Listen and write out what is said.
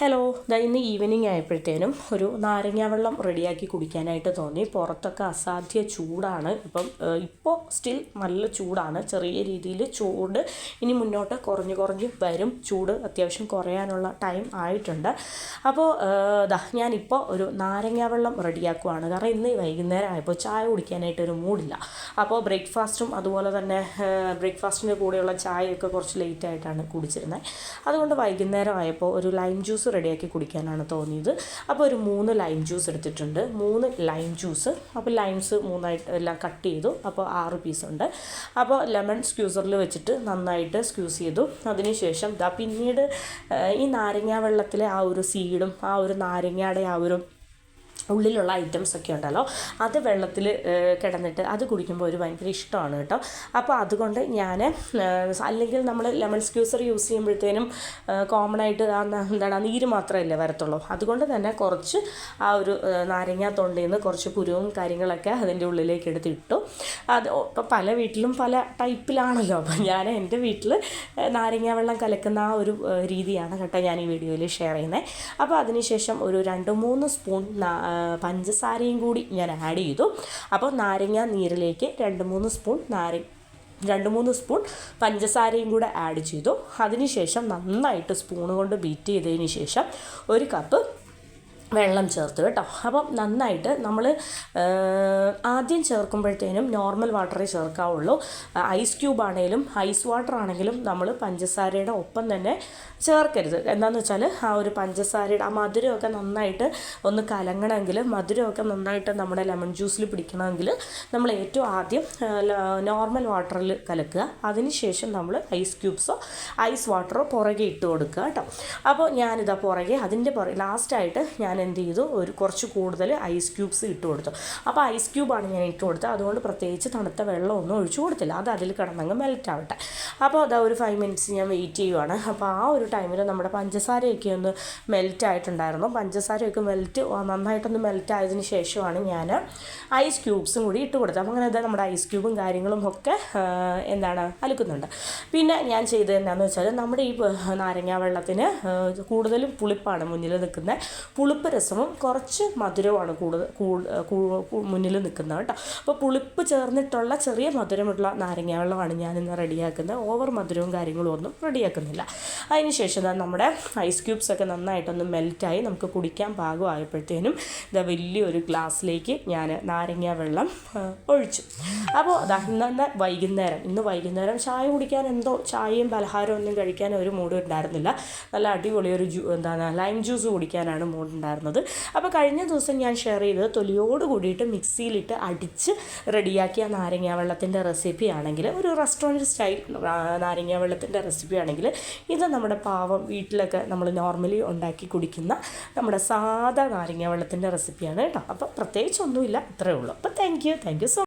Hello ദാ ഇന്ന് evening ആയപ്പോഴത്തേനും ഒരു നാരങ്ങ വെള്ളം റെഡിയാക്കി കുടിക്കാനായിട്ട് തോന്നി. പുറത്തൊക്കെ അസാധ്യ ചൂടാണ്. ഇപ്പം ഇപ്പോൾ സ്റ്റിൽ നല്ല ചൂടാണ്. ചെറിയ രീതിയിൽ ചൂട് ഇനി മുന്നോട്ട് കുറഞ്ഞ് കുറഞ്ഞ് വരും. ചൂട് അത്യാവശ്യം കുറയാനുള്ള ടൈം ആയിട്ടുണ്ട്. അപ്പോൾ ദാ ഞാനിപ്പോൾ ഒരു നാരങ്ങ വെള്ളം റെഡിയാക്കുവാണ് കാരണം ഇന്ന് വൈകുന്നേരം ആയപ്പോൾ ചായ കുടിക്കാനായിട്ട് ഒരു മൂഡില്ല അപ്പോൾ ബ്രേക്ക്ഫാസ്റ്റും അതുപോലെ തന്നെ ബ്രേക്ക്ഫാസ്റ്റിന്റെ കൂടെയുള്ള ചായയൊക്കെ കുറച്ച് ലേറ്റായിട്ടാണ് കുടിച്ചിരുന്നത് അതുകൊണ്ട് വൈകുന്നേരം ആയപ്പോൾ ഒരു ലൈം ജ്യൂസ് റെഡിയാക്കി കുടിക്കാനാണ് തോന്നിയത്. അപ്പോൾ ഒരു മൂന്ന് ലൈം ജ്യൂസ് എടുത്തിട്ടുണ്ട്. മൂന്ന് ലൈം ജ്യൂസ് അപ്പോൾ ലൈംസ് മൂന്നായിട്ട് എല്ലാം കട്ട് ചെയ്തു. അപ്പോൾ ആറ് പീസ് ഉണ്ട്. അപ്പോൾ ലെമൺ സ്ക്യൂസറിൽ വെച്ചിട്ട് നന്നായിട്ട് സ്ക്യൂസ് ചെയ്തു. അതിനുശേഷം പിന്നീട് ഈ നാരങ്ങ വെള്ളത്തിലെ ആ ഒരു സീഡും ആ ഒരു നാരങ്ങയുടെ ആ ഒരു ഉള്ളിലുള്ള ഐറ്റംസ് ഒക്കെ ഉണ്ടല്ലോ അത് വെള്ളത്തിൽ കിടന്നിട്ട് അത് കുടിക്കുമ്പോൾ ഒരു ഭയങ്കര ഇഷ്ടമാണ് കേട്ടോ. അപ്പോൾ അതുകൊണ്ട് ഞാൻ അല്ലെങ്കിൽ നമ്മൾ ലെമൺ സ്ക്യൂസർ യൂസ് ചെയ്യുമ്പോഴത്തേനും കോമൺ ആയിട്ട് എന്താണ് നീര് മാത്രമല്ലേ വരത്തുള്ളൂ. അതുകൊണ്ട് തന്നെ കുറച്ച് ആ ഒരു നാരങ്ങ തൊണ്ടിൽ നിന്ന് കുറച്ച് പുരുവും കാര്യങ്ങളൊക്കെ അതിന്റെ ഉള്ളിലേക്ക് എടുത്തിട്ടു അത് ഇപ്പോൾ പല വീട്ടിലും പല ടൈപ്പിലാണല്ലോ. അപ്പോൾ ഞാൻ എന്റെ വീട്ടിൽ നാരങ്ങ വെള്ളം കലക്കുന്ന ആ ഒരു രീതിയാണ് കേട്ടോ ഞാൻ ഈ വീഡിയോയിൽ ഷെയർ ചെയ്യുന്നത് അപ്പോൾ അതിനുശേഷം ഒരു രണ്ട് മൂന്ന് സ്പൂൺ പഞ്ചസാരയും കൂടി ഞാൻ ആഡ് ചെയ്തു. അപ്പോൾ നാരങ്ങ നീരിലേക്ക് രണ്ട് മൂന്ന് സ്പൂൺ നാരങ്ങ രണ്ട് മൂന്ന് സ്പൂൺ പഞ്ചസാരയും കൂടെ ആഡ് ചെയ്തു. അതിനുശേഷം നന്നായിട്ട് സ്പൂൺ കൊണ്ട് ബീറ്റ് ചെയ്തതിന് ശേഷം ഒരു കപ്പ് വെള്ളം ചേർത്ത് കേട്ടോ. അപ്പം നന്നായിട്ട് നമ്മൾ ആദ്യം ചേർക്കുമ്പോഴത്തേനും നോർമൽ വാട്ടറേ ചേർക്കാവുള്ളൂ. ഐസ് ക്യൂബ് ആണെങ്കിലും ഐസ് വാട്ടർ ആണെങ്കിലും നമ്മൾ പഞ്ചസാരയുടെ ഒപ്പം തന്നെ ചേർക്കരുത്. എന്താണെന്ന് വെച്ചാൽ ആ ഒരു പഞ്ചസാരയുടെ ആ മധുരമൊക്കെ നന്നായിട്ട് ഒന്ന് കലങ്ങണമെങ്കിൽ മധുരമൊക്കെ നന്നായിട്ട് നമ്മുടെ ലെമൺ ജ്യൂസിൽ പിടിക്കണമെങ്കിൽ നമ്മൾ ഏറ്റവും ആദ്യം നോർമൽ വാട്ടറിൽ കലക്കുക. അതിനുശേഷം നമ്മൾ ഐസ് ക്യൂബ്സോ ഐസ് വാട്ടറോ പുറകെ ഇട്ട് കൊടുക്കുക കേട്ടോ. അപ്പോൾ ഞാനിതാ പുറകെ അതിന്റെ പുറകെ ലാസ്റ്റായിട്ട് ഞാൻ എന്ത് ചെയ്തു ഒരു കുറച്ച് കൂടുതൽ ഐസ് ക്യൂബ്സ് ഇട്ട് കൊടുത്തു. അപ്പോൾ ഐസ് ക്യൂബാണ് ഞാൻ ഇട്ട് കൊടുത്തത്. അതുകൊണ്ട് പ്രത്യേകിച്ച് തണുത്ത വെള്ളമൊന്നും ഒഴിച്ചു കൊടുത്തില്ല. അത് അതിൽ കിടന്നങ്ങ് മെൽറ്റ് ആവട്ടെ. അപ്പോൾ അതാ ഒരു ഫൈവ് മിനിറ്റ്സ് ഞാൻ വെയിറ്റ് ചെയ്യുവാണ്. അപ്പോൾ ആ ഒരു ടൈമിൽ നമ്മുടെ പഞ്ചസാരയൊക്കെ ഒന്ന് മെൽറ്റ് ആയിട്ടുണ്ടായിരുന്നു. പഞ്ചസാരയൊക്കെ മെൽറ്റ് നന്നായിട്ടൊന്ന് മെൽറ്റ് ആയതിന് ശേഷമാണ് ഞാൻ ഐസ് ക്യൂബ്സും കൂടി ഇട്ട് കൊടുത്തത്. അപ്പോൾ അങ്ങനെ നമ്മുടെ ഐസ് ക്യൂബും കാര്യങ്ങളും ഒക്കെ എന്താണ് അലുക്കുന്നുണ്ട്. പിന്നെ ഞാൻ ചെയ്തത് എന്താണെന്ന് വെച്ചാൽ നമ്മുടെ ഈ നാരങ്ങ വെള്ളത്തിന് കൂടുതലും പുളിപ്പാണ് മുന്നിൽ നിൽക്കുന്നത്. പുളിപ്പ് പുളിപ്പ് രസവും കുറച്ച് മധുരവുമാണ് കൂടുതൽ മുന്നിൽ നിൽക്കുന്നത് കേട്ടോ. അപ്പോൾ പുളിപ്പ് ചേർന്നിട്ടുള്ള ചെറിയ മധുരമുള്ള നാരങ്ങ വെള്ളമാണ് ഞാനിന്ന് റെഡിയാക്കുന്നത്. ഓവർ മധുരവും കാര്യങ്ങളും ഒന്നും റെഡിയാക്കുന്നില്ല. അതിനുശേഷം നമ്മുടെ ഐസ് ക്യൂബ്സ് ഒക്കെ നന്നായിട്ടൊന്ന് മെൽറ്റായി നമുക്ക് കുടിക്കാൻ പാകമായപ്പോഴത്തേനും ഇതാ വലിയൊരു ഗ്ലാസ്സിലേക്ക് ഞാൻ നാരങ്ങ വെള്ളം ഒഴിച്ചു. അപ്പോൾ അതാ ഇന്ന് വൈകുന്നേരം ഇന്ന് വൈകുന്നേരം ചായ കുടിക്കാൻ എന്തോ ചായയും പലഹാരവും ഒന്നും കഴിക്കാൻ ഒരു മൂഡ് ഉണ്ടായിരുന്നില്ല. നല്ല അടിപൊളി ഒരു ജ്യൂ എന്താണ് ലൈം ജ്യൂസ് കുടിക്കാനാണ് മൂഡ് ഉണ്ടായിരുന്നത്. അപ്പോൾ കഴിഞ്ഞ ദിവസം ഞാൻ ഷെയർ ചെയ്തത് തൊലിയോട് കൂടിയിട്ട് മിക്സിയിലിട്ട് അടിച്ച് റെഡിയാക്കിയ നാരങ്ങ വെള്ളത്തിന്റെ റെസിപ്പി ആണെങ്കിൽ ഒരു റെസ്റ്റോറന്റ് സ്റ്റൈൽ നാരങ്ങ വെള്ളത്തിന്റെ റെസിപ്പി ആണെങ്കിൽ ഇത് നമ്മുടെ പാവം വീട്ടിലൊക്കെ നമ്മൾ നോർമലി ഉണ്ടാക്കി കുടിക്കുന്ന നമ്മുടെ സാധാ നാരങ്ങ വെള്ളത്തിന്റെ റെസിപ്പിയാണ് കേട്ടോ. അപ്പോൾ പ്രത്യേകിച്ചൊന്നുമില്ല ഇത്രയേ ഉള്ളൂ. അപ്പോൾ thank you thank you so